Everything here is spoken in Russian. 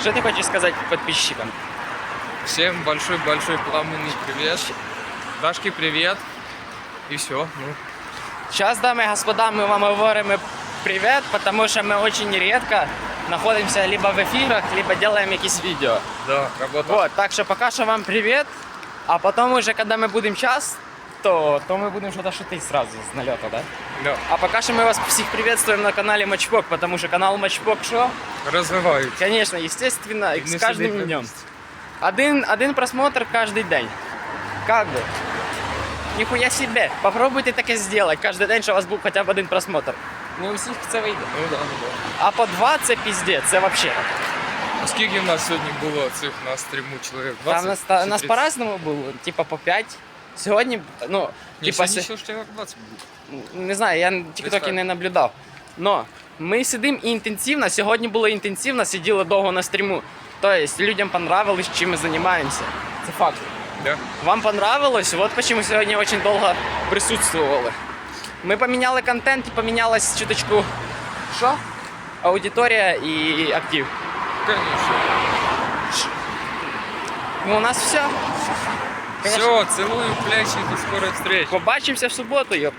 Что ты хочешь сказать подписчикам? Всем большой-большой пламенный привет. Дашке привет. И все. Ну, Сейчас, дамы и господа, мы вам говорим привет, потому что мы очень редко находимся либо в эфирах, либо делаем какие видео. да, работа. Вот, так что пока что вам привет, а потом уже, когда мы будем час, то, то мы будем что-то шутить сразу с налета, да? Да. А пока что мы вас всех приветствуем на канале Матчпок, потому что канал Матчпок что? Розвивають. Конечно, естественно, І не с каждым сидить на днем. місці. Один, один просмотр каждый день. Как бы. Нихуя себе. Попробуйте таке сделать. Каждый день, що у вас був хоча б один просмотр. Не у всіх це вийде. Ну да, ну да. А по два це піздець, це вообще. А Скільки в нас сьогодні було цих на стріму чоловік? 20? Там нас, та- чи нас 30? по-разному було, типа по 5. Сьогодні, ну, типа, сьогодні се- ще 20 було. не знаю, я тіктоки так. не наблюдав. Но ми сидимо і інтенсивно. Сьогодні було інтенсивно, сиділи довго на стріму. Тобто людям понравилось, чим ми займаємося. Це факт. Да? Вам понравилось? Вот почему сегодня очень долго присутствовали. Мы поменяли контент и поменялась чуточку... Что? Аудитория и актив. Конечно. Ну, у нас все. Все, целую, плечи, до скорой встречи. Побачимося в суботу, ёпт.